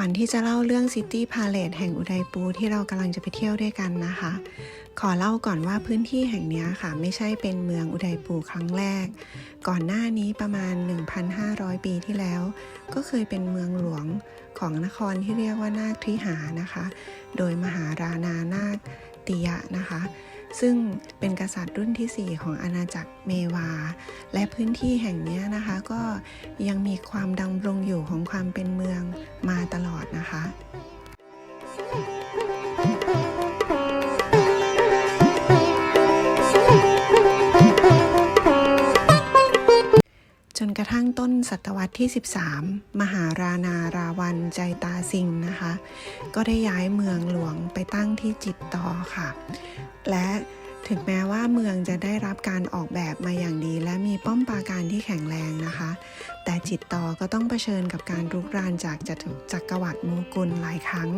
ก่อนที่จะเล่าเรื่องซิตี้พาเลทแห่งอุดัยปูที่เรากำลังจะไปเที่ยวด้วยกันนะคะ ขอเล่าก่อนว่าพื้นที่แห่งนี้ค่ะ ไม่ใช่เป็นเมืองอุดัยปูครั้งแรก ก่อนหน้านี้ประมาณ 1,500 ปีที่แล้ว ก็เคยเป็นเมืองหลวงของนครที่เรียกว่านาคทิหานะคะ โดยมหารานานาคติยะนะคะ ซึ่งเป็นกษัตริย์รุ่นที่ 4 ของอาณาจักรเมวา และพื้นที่แห่งนี้นะคะ ก็ยังมีความดำรงอยู่ของความเป็นเมืองมาตลอดนะคะ ทั่งต้นศตวรรษที่ 13 มหารานาราวันใจตาสิงนะคะ ก็ได้ย้ายเมืองหลวงไปตั้งที่จิตตอค่ะ และ ถึงแม้ว่าเมืองจะได้รับการออกแบบมาอย่างดี และมีป้อมปราการที่แข็งแรงนะคะ แต่จิตตอก็ต้องเผชิญกับการรุกรานจากจักรจักรวรรดิโมกุลหลายครั้ง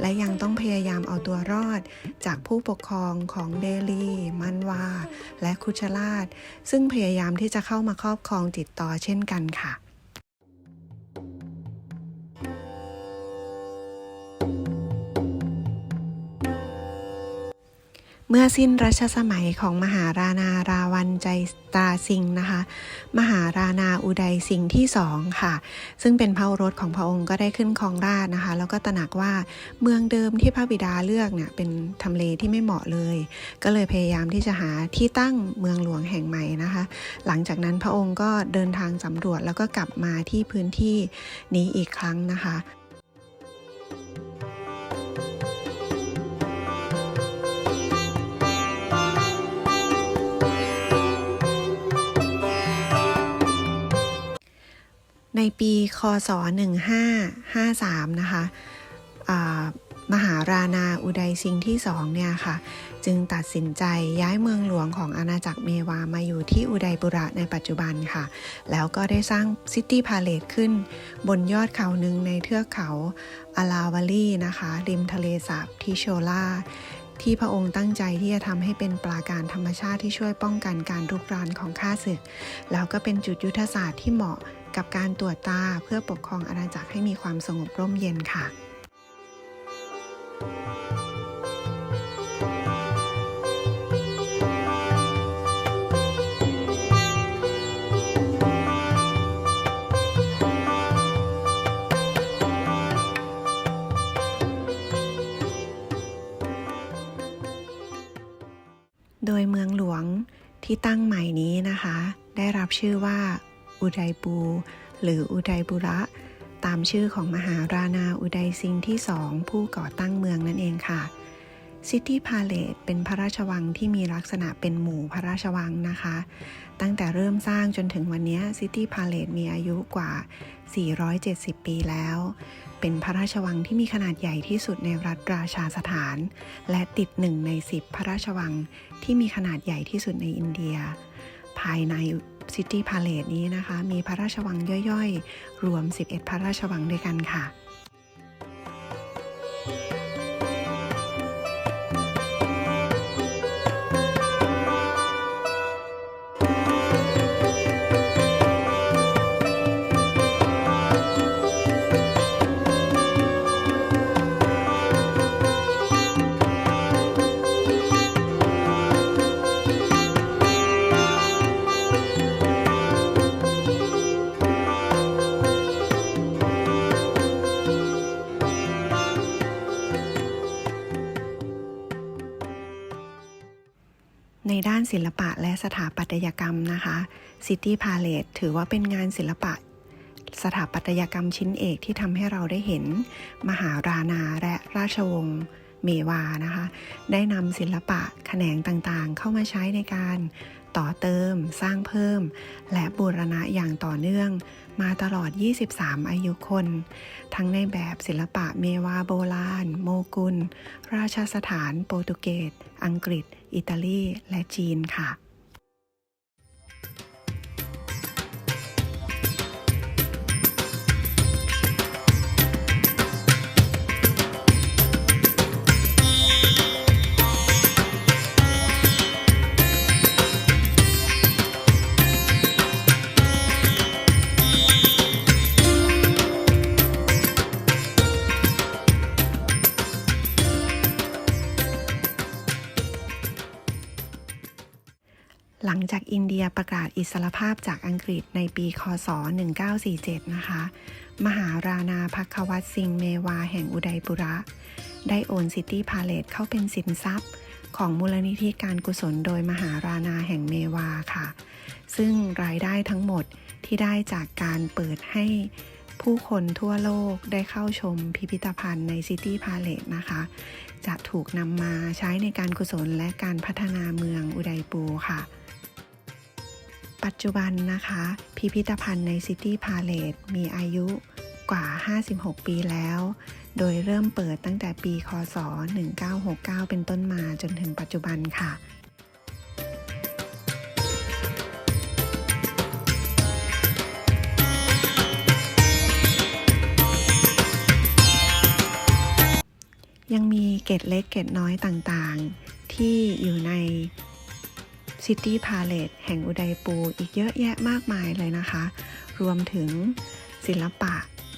และยังต้องพยายามเอาตัวรอด จากผู้ปกครองของเดลี มันวา และคุชลาดซึ่งพยายามที่จะเข้ามาครอบครองจิตต่อเช่นกันค่ะ เมื่อสิ้นรัชสมัยของมหารานาราวันใจตาสิงห์นะคะ มหารานาอุดัยสิงห์ที่สองค่ะ ซึ่งเป็นพระโอรสของพระองค์ก็ได้ขึ้นครองราชนะคะ แล้วก็ตระหนักว่าเมืองเดิมที่พระบิดาเลือกเนี่ยเป็นทำเลที่ไม่เหมาะเลย ก็เลยพยายามที่จะหาที่ตั้งเมืองหลวงแห่งใหม่นะคะ หลังจากนั้นพระองค์ก็เดินทางสำรวจแล้วก็กลับมาที่พื้นที่นี้อีกครั้งนะคะ ในปีคศ 1553 นะคะอ่ามหารานาอุดัยซิงห์ที่สองเนี่ยค่ะ จึงตัดสินใจย้ายเมืองหลวงของอาณาจักรเมวามาอยู่ที่อุดัยปุระในปัจจุบันค่ะ แล้วก็ได้สร้างซิตี้พาเลทขึ้น บนยอดเขาหนึ่งในเทือกเขาอาลาวาลีนะคะ ริมทะเลสาบทิโชลา ที่พระองค์ตั้งใจที่จะทำให้เป็นปราการธรรมชาติที่ช่วยป้องกันการรุกรานของข้าศึก แล้วก็เป็นจุดยุทธศาสตร์ที่เหมาะกับการตรวจตาเพื่อปกครองอาณาจักรให้มีความสงบร่มเย็นค่ะ โดยเมืองหลวงที่ตั้งใหม่นี้นะคะ ได้รับชื่อว่าอุดัยปู หรืออุดัยบุระ ตามชื่อของมหาราณาอุดัยซิงห์ที่สองผู้ก่อตั้งเมืองนั่นเองค่ะ ซิตี้พาเลตเป็นพระราชวังที่มีลักษณะเป็นหมู่พระราชวังนะคะ ตั้งแต่เริ่มสร้างจนถึงวันนี้ซิตี้พาเลตมีอายุกว่า 470 ปีแล้ว เป็นพระราชวังที่มีขนาดใหญ่ที่สุดในรัฐราชาสถาน และติดหนึ่งใน 10 พระราชวังที่มีขนาดใหญ่ที่สุดในอินเดีย ภายในซิตี้พาเลตนี้นะคะ มีพระราชวังย่อยๆ รวม 11 พระราชวังด้วยกันค่ะ ในด้านศิลปะและสถาปัตยกรรมนะคะ City Palace ถือว่าเป็นงานศิลปะ สถาปัตยกรรมชิ้นเอกที่ทำให้เราได้เห็น มหาราณาและราชวงศ์เมวานะคะ ได้นำศิลปะแขนงต่างๆ เข้ามาใช้ในการ ต่อเติม สร้างเพิ่ม และบูรณะอย่างต่อเนื่อง มาตลอด 23 อายุคน ทั้งในแบบศิลปะเมวาโบราณ โมกุล ราชสถานโปรตุเกส อังกฤษ อิตาลี และจีนค่ะ ลังจากอินเดียประกาศอิสรภาพจากอังกฤษในปีคศ 1947 นะคะ มหาราณาพักวัตซิงเมวาแห่งอุดัยปุระ ได้โอนซิตี้พาเลตเข้าเป็นสินทรัพย์ ของมูลนิธิการกุศลโดยมหาราณาแห่งเมวาค่ะ ซึ่งรายได้ทั้งหมดที่ได้จากการเปิดให้ผู้คนทั่วโลกได้เข้าชมพิพิธภัณฑ์ในซิตี้พาเลตนะคะ จะถูกนำมาใช้ในการกุศลและการพัฒนาเมืองอุดัยปูค่ะ ปัจจุบันนะคะ พิพิธภัณฑ์ในซิตี้พาเลตมีอายุกว่า 56 ปีแล้ว โดยเริ่มเปิดตั้งแต่ปี คศ 1969 เป็นต้นมาจนถึงปัจจุบันค่ะยังมีเกตเล็กเกตน้อยต่างๆ ที่อยู่ใน City Palace แห่งอุดัยปูอีกเยอะแยะมากมายเลยนะคะ รวมถึงศิลปะ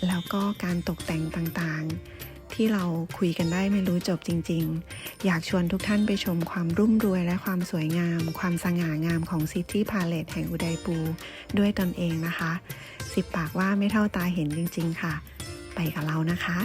แล้วก็การตกแต่งต่างๆ ที่เราคุยกันได้ไม่รู้จบจริง ๆ อยากชวนทุกท่านไปชมความรุ่มรวยและความสวยงาม ความสง่างามของ City Palace แห่งอุดัยปูด้วยตนเองนะคะ สิบปากว่าไม่เท่าตาเห็นจริง ๆ ค่ะ ไปกับเรานะคะ